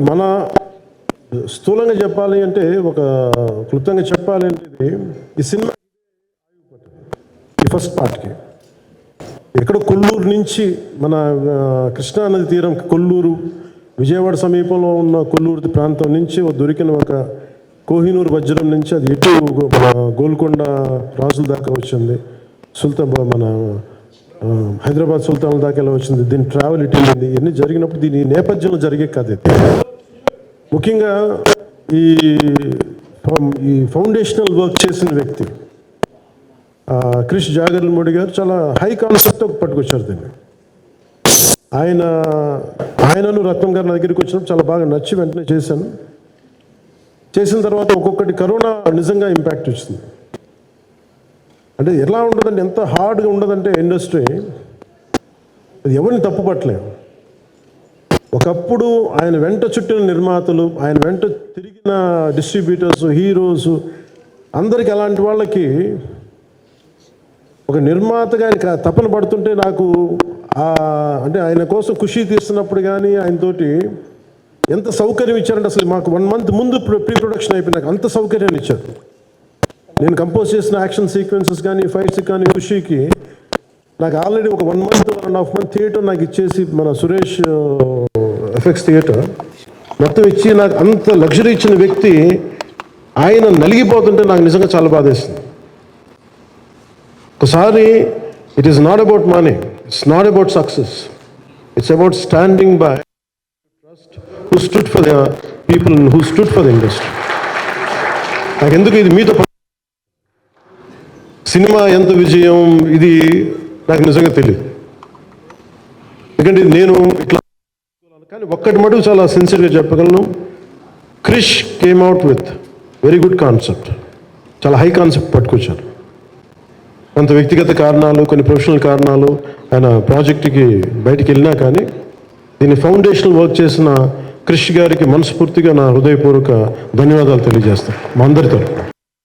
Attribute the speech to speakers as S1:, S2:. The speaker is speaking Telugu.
S1: మన స్థూలంగా చెప్పాలి అంటే ఒక క్లుప్తంగా చెప్పాలి అంటే ఇది ఈ సినిమా ఈ ఫస్ట్ పార్ట్కి. ఎక్కడ కొల్లూరు నుంచి మన కృష్ణానది తీరం కొల్లూరు విజయవాడ సమీపంలో ఉన్న కొల్లూరు ప్రాంతం నుంచి దొరికిన ఒక కోహినూరు వజ్రం నుంచి అది ఎటు మన గోల్కొండ రాజుల దాకా వచ్చింది. సుల్తాన్ మన హైదరాబాద్ సుల్తాన్ దాకా వచ్చింది దీని ట్రావెల్ ఇటు ఇవన్నీ జరిగినప్పుడు దీని నేపథ్యంలో జరిగే కథ ఇది. ముఖ్యంగా ఈ ఈ ఫౌండేషనల్ వర్క్ చేసిన వ్యక్తి క్రిష్ క్రిష్ మోడీ గారు చాలా హై కాన్సెప్ట్తో పట్టుకొచ్చారు దీన్ని. ఆయన ఆయనను రత్నం గారి నా దగ్గరికి వచ్చినప్పుడు చాలా బాగా నచ్చి వెంటనే చేశాను. చేసిన తర్వాత ఒక్కొక్కటి కరోనా నిజంగా ఇంపాక్ట్ వచ్చింది అంటే ఎలా ఉండదండి ఎంత హార్డ్గా ఉండదంటే ఇండస్ట్రీ అది ఎవరిని తప్పుపట్టలేము. ఒకప్పుడు ఆయన వెంట చుట్టిన నిర్మాతలు ఆయన వెంట తిరిగిన డిస్ట్రిబ్యూటర్స్ హీరోస్ అందరికి అలాంటి వాళ్ళకి ఒక నిర్మాతగా ఆయన తపన పడుతుంటే నాకు అంటే ఆయన కోసం ఖుషి తీస్తున్నప్పుడు కానీ ఆయనతోటి ఎంత సౌకర్యం ఇచ్చారంటే అసలు మాకు వన్ మంత్ ముందు ప్రీ ప్రొడక్షన్ అయిపోయినాక అంత సౌకర్యాన్ని ఇచ్చారు. నేను కంపోజ్ చేసిన యాక్షన్ సీక్వెన్సెస్ కానీ ఫైట్స్ కానీ ఖుషికి నాకు ఆల్రెడీ ఒక one month one and half month theatre నాకు ఇచ్చేసి మన సురేష్ ఎఫెక్ట్స్ థియేటర్. మొత్తం ఇచ్చి నాకు అంత లగ్జరీ ఇచ్చిన వ్యక్తి ఆయన నలిగిపోతుంటే నాకు నిజంగా చాలా బాధేస్తుంది ఒకసారి it is not about money it's not about success it's about standing by trust who stood for the people who stood for the industry నాకు ఎందుకు ఇది మీతో సినిమా ఎంత విజయం ఇది నాకు నిజంగా తెలియదు ఎందుకంటే నేను ఇట్లా కానీ ఒక్కటి మటుకు చాలా సిన్సియర్గా చెప్పగలను. Krish came out with very good concept చాలా హై కాన్సెప్ట్ పట్టుకొచ్చారు. కొంత వ్యక్తిగత కారణాలు కొన్ని ప్రొఫెషనల్ కారణాలు ఆయన ప్రాజెక్టుకి బయటికి వెళ్ళినా కానీ దీన్ని ఫౌండేషన్ వర్క్ చేసిన క్రిష్ గారికి మనస్ఫూర్తిగా నా హృదయపూర్వక ధన్యవాదాలు తెలియజేస్తాను. మా అందరి తరఫున